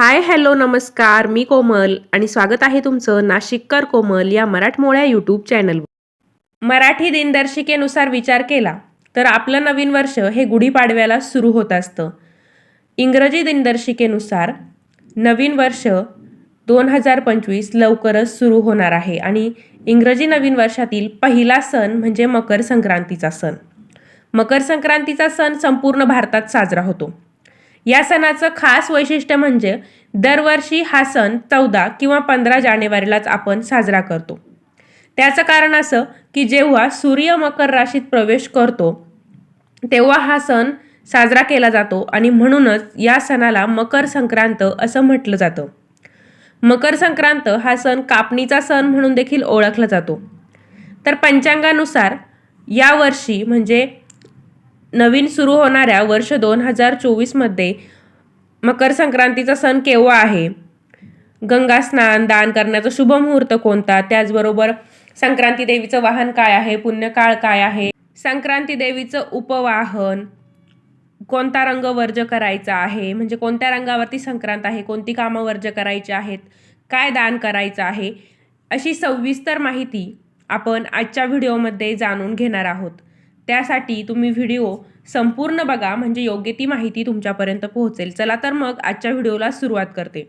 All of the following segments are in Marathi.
हाय हॅलो नमस्कार. मी कोमल आणि स्वागत आहे तुमचं नाशिककर कोमल या मराठमोळ्या यूट्यूब चॅनलवर मराठी दिनदर्शिकेनुसार विचार केला तर आपलं नवीन वर्ष हे गुढीपाडव्याला सुरू होत असतं. इंग्रजी दिनदर्शिकेनुसार नवीन वर्ष दोन हजार पंचवीस लवकरच सुरू होणार आहे आणि इंग्रजी नवीन वर्षातील पहिला सण म्हणजे मकर संक्रांतीचा सण. मकर संक्रांतीचा सण संपूर्ण भारतात साजरा होतो. या सणाचं खास वैशिष्ट्य म्हणजे दरवर्षी हा सण चौदा किंवा पंधरा जानेवारीलाच आपण साजरा करतो. त्याचं कारण असं की जेव्हा सूर्य मकर राशीत प्रवेश करतो तेव्हा हा सण साजरा केला जातो आणि म्हणूनच या सणाला मकर संक्रांत असं म्हटलं जातं. मकर संक्रांत हा सण कापणीचा सण म्हणून देखील ओळखला जातो. तर पंचांगानुसार या वर्षी म्हणजे नवीन सुरू होणाऱ्या वर्ष दोन हजार चोवीसमध्ये मकर संक्रांतीचा सण केव्हा आहे? गंगा स्नान दान करण्याचा शुभ मुहूर्त कोणता? त्याचबरोबर संक्रांती देवीचं वाहन काय आहे? पुण्यकाळ काय आहे? संक्रांती देवीचं उपवाहन कोणता रंग वर्ज करायचा आहे? म्हणजे कोणत्या रंगावरती संक्रांत आहे? कोणती कामं वर्ज करायची आहेत? काय दान करायचं आहे? अशी सविस्तर माहिती आपण आजच्या व्हिडिओमध्ये जाणून घेणार आहोत. त्यासाठी तुम्ही व्हिडिओ संपूर्ण बघा म्हणजे योग्य ती माहिती तुमच्यापर्यंत पोहोचेल. चला तर मग आजच्या व्हिडिओला सुरुवात करते.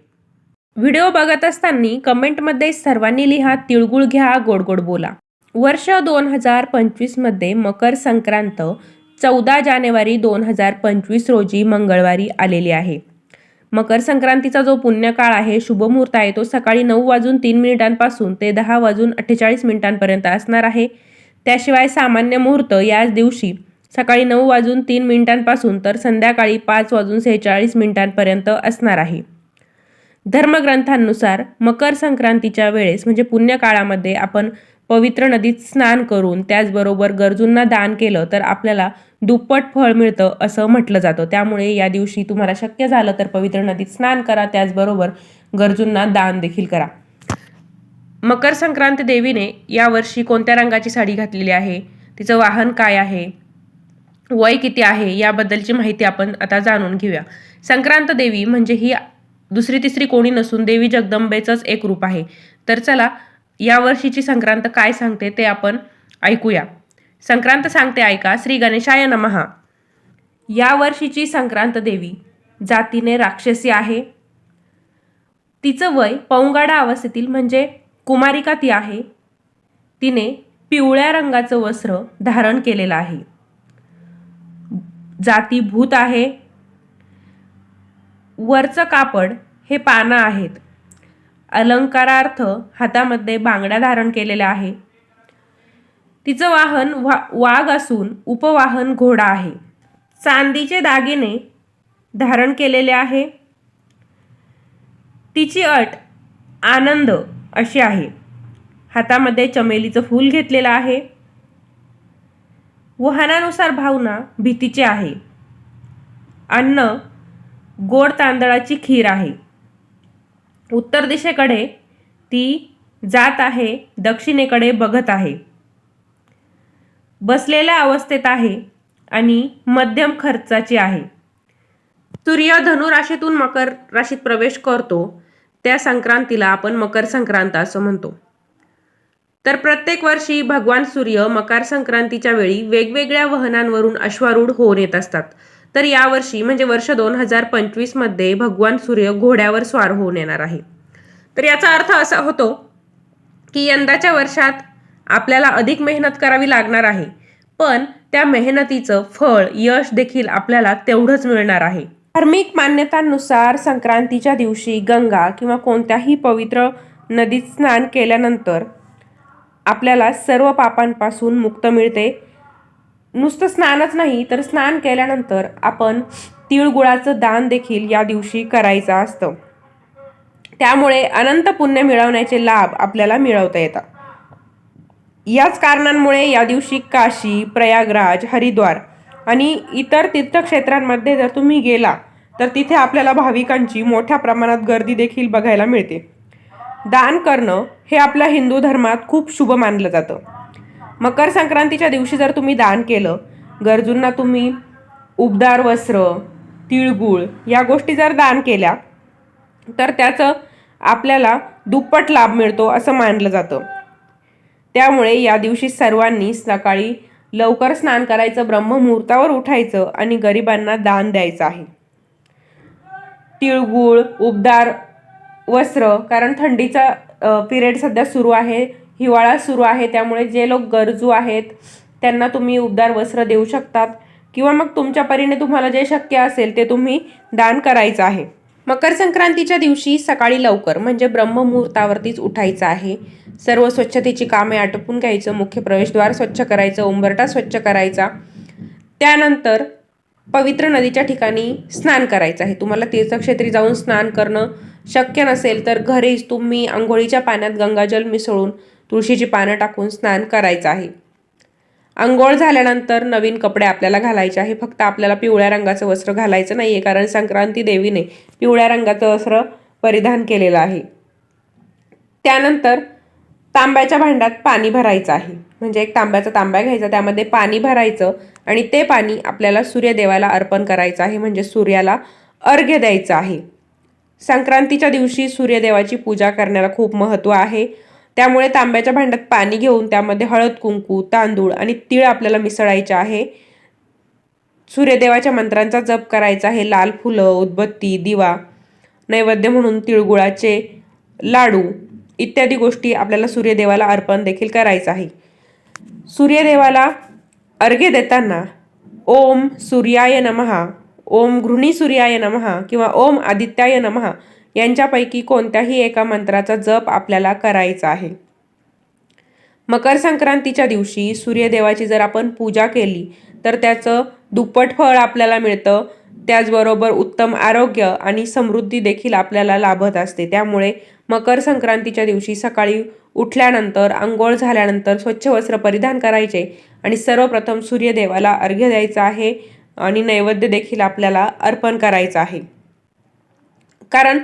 व्हिडिओ बघत असताना कमेंटमध्ये सर्वांनी लिहा तिळगुळ घ्या गोड गोड बोला. वर्ष दोन हजार पंचवीसमध्ये मकर संक्रांत चौदा जानेवारी दोन हजार पंचवीस रोजी मंगळवारी आलेली आहे. मकर संक्रांतीचा जो पुण्यकाळ आहे शुभमुहूर्त आहे तो सकाळी नऊ वाजून तीन मिनिटांपासून ते दहा वाजून अठ्ठेचाळीस मिनिटांपर्यंत असणार आहे. त्याशिवाय सामान्य मुहूर्त याच दिवशी सकाळी नऊ वाजून तीन मिनिटांपासून तर संध्याकाळी पाच वाजून सेहेचाळीस मिनिटांपर्यंत असणार आहे. धर्मग्रंथांनुसार मकर संक्रांतीच्या वेळेस म्हणजे पुण्यकाळामध्ये आपण पवित्र नदीत स्नान करून त्याचबरोबर गरजूंना दान केलं तर आपल्याला दुप्पट फळ मिळतं असं म्हटलं जातं. त्यामुळे या दिवशी तुम्हाला शक्य झालं तर पवित्र नदीत स्नान करा त्याचबरोबर गरजूंना दान देखील करा. मकर संक्रांत देवीने यावर्षी कोणत्या रंगाची साडी घातलेली आहे? तिचं वाहन काय आहे? वय किती आहे? याबद्दलची माहिती आपण आता जाणून घेऊया. संक्रांत देवी म्हणजे ही दुसरी तिसरी कोणी नसून देवी जगदंबेचंच एक रूप आहे. तर चला यावर्षीची संक्रांत काय सांगते ते आपण ऐकूया. संक्रांत सांगते ऐका श्री गणेशाय नमहा या वर्षीची संक्रांत देवी जातीने राक्षसी आहे. तिचं वय पौंगाडा अवस्थेतील म्हणजे कुमारिका ती आहे. तिने पिवळ्या रंगाचं वस्त्र धारण केलेलं आहे. जाती भूत आहे. वरचं कापड हे पानं आहेत. अलंकारार्थ हातामध्ये बांगड्या धारण केलेल्या आहे. तिचं वाहन वा वाघ असून उपवाहन घोडा आहे. चांदीचे दागिने धारण केलेले आहे. तिची अट आनंद अशी आहे. हातामध्ये चमेलीचं फूल घेतलेलं आहे. वाहनानुसार भावना भीतीची आहे. अन्न गोड तांदळाची खीर आहे. उत्तर दिशेकडे ती जात आहे दक्षिणेकडे बघत आहे. बसलेल्या अवस्थेत आहे आणि मध्यम खर्चाची आहे. सूर्य धनुराशीतून मकर राशीत प्रवेश करतो. त्या संक्रांतीला आपण मकर संक्रांत असं म्हणतो. तर प्रत्येक वर्षी भगवान सूर्य मकर संक्रांतीच्या वेळी वेगवेगळ्या वाहनांवरून अश्वारूढ होऊन येत असतात. तर यावर्षी म्हणजे वर्ष दोन हजार पंचवीसमध्ये भगवान सूर्य घोड्यावर स्वार होऊन येणार आहे. तर याचा अर्थ असा होतो की यंदाच्या वर्षात आपल्याला अधिक मेहनत करावी लागणार आहे. पण त्या मेहनतीचं फळ यश देखील आपल्याला तेवढंच मिळणार आहे. धार्मिक मान्यतांनुसार संक्रांतीच्या दिवशी गंगा किंवा कोणत्याही पवित्र नदीत स्नान केल्यानंतर आपल्याला सर्व पापांपासून मुक्त मिळते. नुसतं स्नानच नाही तर स्नान केल्यानंतर आपण तिळगुळाचं दान देखील या दिवशी करायचं असतं. त्यामुळे अनंत पुण्य मिळवण्याचे लाभ आपल्याला मिळवता येतात. याच कारणांमुळे या दिवशी काशी प्रयागराज हरिद्वार आणि इतर तीर्थक्षेत्रांमध्ये जर तुम्ही गेला तर तिथे आपल्याला भाविकांची मोठ्या प्रमाणात गर्दी देखील बघायला मिळते. दान करणं हे आपल्या हिंदू धर्मात खूप शुभ मानलं जातं. मकर संक्रांतीच्या दिवशी जर तुम्ही दान केलं गरजूंना तुम्ही उबदार वस्त्र तिळगुळ या गोष्टी जर दान केल्या तर त्याचं आपल्याला दुप्पट लाभ मिळतो असं मानलं जातं. त्यामुळे या दिवशी सर्वांनी सकाळी लवकर स्नान करायचं ब्रह्ममुहूर्तावर उठायचं आणि गरिबांना दान द्यायचं आहे. तिळगुळ उबदार वस्त्र कारण थंडीचा पिरियड सध्या सुरू आहे हिवाळा सुरू आहे त्यामुळे जे लोक गरजू आहेत त्यांना तुम्ही उबदार वस्त्र देऊ शकतात. किंवा मग तुमच्या परीने तुम्हाला जे शक्य असेल ते तुम्ही दान करायचं आहे. मकर संक्रांतीच्या दिवशी सकाळी लवकर म्हणजे ब्रह्ममुहूर्तावरतीच उठायचं आहे. सर्व स्वच्छतेची कामे आटोपून घ्यायचं मुख्य प्रवेशद्वार स्वच्छ करायचं उंबरटा स्वच्छ करायचा. त्यानंतर पवित्र नदीच्या ठिकाणी स्नान करायचं आहे. तुम्हाला तीर्थक्षेत्री जाऊन स्नान करणं शक्य नसेल तर घरीच तुम्ही आंघोळीच्या पाण्यात गंगाजल मिसळून तुळशीची पानं टाकून स्नान करायचं आहे. आंघोळ झाल्यानंतर नवीन कपडे आपल्याला घालायचे आहे. फक्त आपल्याला पिवळ्या रंगाचं वस्त्र घालायचं नाही आहे कारण संक्रांती देवीने पिवळ्या रंगाचं वस्त्र परिधान केलेलं आहे. त्यानंतर तांब्याच्या भांड्यात पाणी भरायचं आहे. म्हणजे एक तांब्याचा तांब्या घ्यायचा त्यामध्ये पाणी भरायचं आणि ते पाणी आपल्याला सूर्यदेवाला अर्पण करायचं आहे. म्हणजे सूर्याला अर्घ्य द्यायचं आहे. संक्रांतीच्या दिवशी सूर्यदेवाची पूजा करण्याला खूप महत्त्व आहे. त्यामुळे तांब्याच्या भांड्यात पाणी घेऊन त्यामध्ये हळद कुंकू तांदूळ आणि तीळ आपल्याला मिसळायचे आहे. सूर्यदेवाच्या मंत्रांचा जप करायचा आहे. लाल फुलं उदबत्ती दिवा नैवेद्य म्हणून तिळगुळाचे लाडू इत्यादी गोष्टी आपल्याला सूर्यदेवाला अर्पण देखील करायचं आहे. सूर्यदेवाला अर्घ्य देताना ओम सूर्याय नमहा ओम गृहिणी सूर्याय नमहा किंवा ओम आदित्याय नमहा यांच्यापैकी कोणत्याही एका मंत्राचा जप आपल्याला करायचा आहे. मकर संक्रांतीच्या दिवशी सूर्यदेवाची जर आपण पूजा केली तर त्याचं दुप्पट फळ आपल्याला मिळतं. त्याचबरोबर उत्तम आरोग्य आणि समृद्धी देखील आपल्याला लाभत असते. त्यामुळे मकर संक्रांतीच्या दिवशी सकाळी उठल्यानंतर आंघोळ झाल्यानंतर स्वच्छ वस्त्र परिधान करायचे आणि सर्वप्रथम सूर्यदेवाला अर्घ्य द्यायचं आहे आणि नैवेद्य देखील आपल्याला अर्पण करायचं आहे. कारण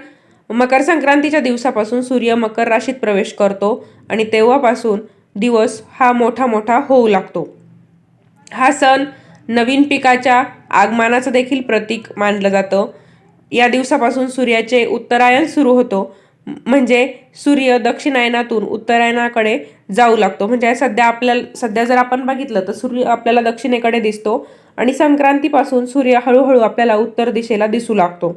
मकर संक्रांतीच्या दिवसापासून सूर्य मकर राशीत प्रवेश करतो आणि तेव्हापासून दिवस हा मोठा मोठा होऊ लागतो. हा सण नवीन पिकाच्या आगमनाचं देखील प्रतीक मानलं जातं. या दिवसापासून सूर्याचे उत्तरायण सुरू होतो. म्हणजे सूर्य दक्षिणायनातून उत्तरायणाकडे जाऊ लागतो. म्हणजे सध्या आपल्याला सध्या जर आपण बघितलं तर सूर्य आपल्याला दक्षिणेकडे दिसतो आणि संक्रांतीपासून सूर्य हळूहळू आपल्याला उत्तर दिशेला दिसू लागतो.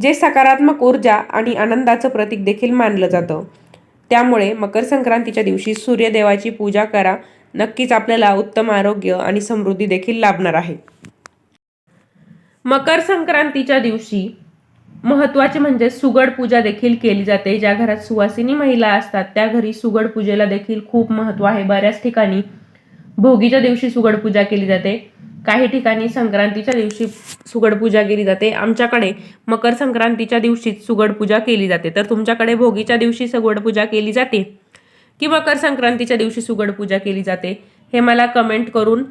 जे सकारात्मक ऊर्जा आणि आनंदाचं प्रतीक देखील मानलं जातं. त्यामुळे मकर संक्रांतीच्या दिवशी सूर्यदेवाची पूजा करा. नक्कीच आपल्याला उत्तम आरोग्य आणि समृद्धी देखील लाभणार आहे. मकर संक्रांतीच्या दिवशी महत्त्वाचे म्हणजे सुगड पूजा देखील केली जाते. ज्या घरात सुवासिनी महिला असतात त्या घरी सुगड पूजेला देखील खूप महत्त्व आहे. बऱ्याच ठिकाणी भोगीच्या दिवशी सुगड पूजा केली जाते. काही ठिकाणी संक्रांतीच्या दिवशी सुगड पूजा केली जाते. आमच्याकडे मकर संक्रांतीच्या दिवशीच सुगड पूजा केली जाते. तर तुमच्याकडे भोगीच्या दिवशी सुगड पूजा केली जाते की मकर संक्रांतीच्या दिवशी सुगड पूजा केली जाते? हे मला कमेंट करून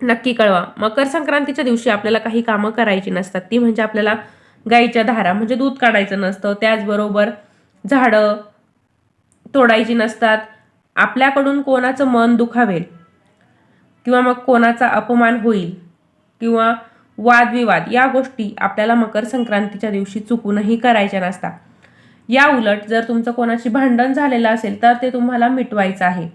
नक्की कळवा. मकर संक्रांतीच्या दिवशी आपल्याला काही कामं करायची नसतात. ती म्हणजे आपल्याला गाईच्या धारा म्हणजे दूध काढायचं नसतं. त्याचबरोबर झाडं तोडायची नसतात. आपल्याकडून कोणाचं मन दुखावेल? किंवा मग कोणाचा अपमान होईल किंवा वादविवाद या गोष्टी आपल्याला मकर संक्रांतीच्या दिवशी चुकूनही करायच्या नसतात. या उलट जर तुमचं कोणाशी भांडण झालेलं असेल तर ते तुम्हाला मिटवायचं आहे.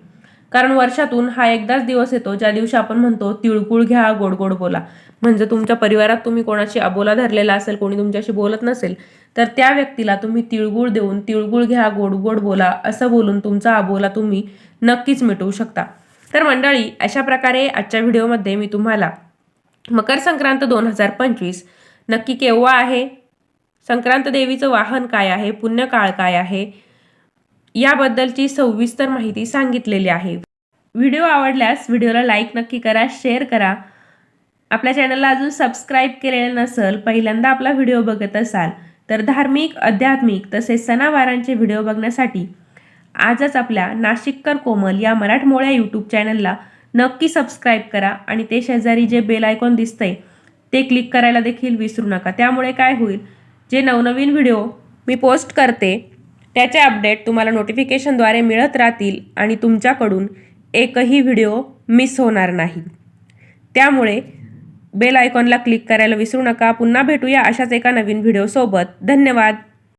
कारण वर्षातून हा एकदाच दिवस येतो ज्या दिवशी आपण म्हणतो तिळगुळ घ्या गोड गोड बोला. म्हणजे तुमच्या परिवारात तुम्ही कोणाशी अबोला धरलेला असेल कोणी तुमच्याशी बोलत नसेल तर त्या व्यक्तीला तुम्ही तिळगुळ देऊन तिळगुळ घ्या गोड गोड बोला असं बोलून तुमचा अबोला तुम्ही नक्कीच मिटवू शकता. तर मंडळी अशा प्रकारे आजच्या व्हिडिओमध्ये मी तुम्हाला मकर संक्रांत दोन हजार पंचवीस नक्की केव्हा आहे? संक्रांत देवीचं वाहन काय आहे? पुण्यकाळ काय आहे? याबद्दलची सविस्तर माहिती सांगितलेली आहे. व्हिडिओ आवडल्यास व्हिडिओला लाईक नक्की करा शेअर करा. आपल्या चॅनलला अजून सबस्क्राईब केलेलं नसेल पहिल्यांदा आपला व्हिडिओ बघत असाल तर धार्मिक आध्यात्मिक तसेच सणावारांचे व्हिडिओ बघण्यासाठी आजच आपल्या नाशिककर कोमल या मराठमोळ्या यूट्यूब चॅनलला नक्की सबस्क्राईब करा आणि ते शेजारी जे बेल आयकॉन दिसतंय ते क्लिक करायला देखील विसरू नका. त्यामुळे काय होईल जे नवनवीन व्हिडिओ मी पोस्ट करते त्याचे अपडेट तुम्हाला नोटिफिकेशनद्वारे मिळत राहतील आणि तुमच्याकडून एकही व्हिडिओ मिस होणार नाही. त्यामुळे बेल आयकॉनला क्लिक करायला विसरू नका. पुन्हा भेटूया अशाच एका नवीन व्हिडिओसोबत धन्यवाद.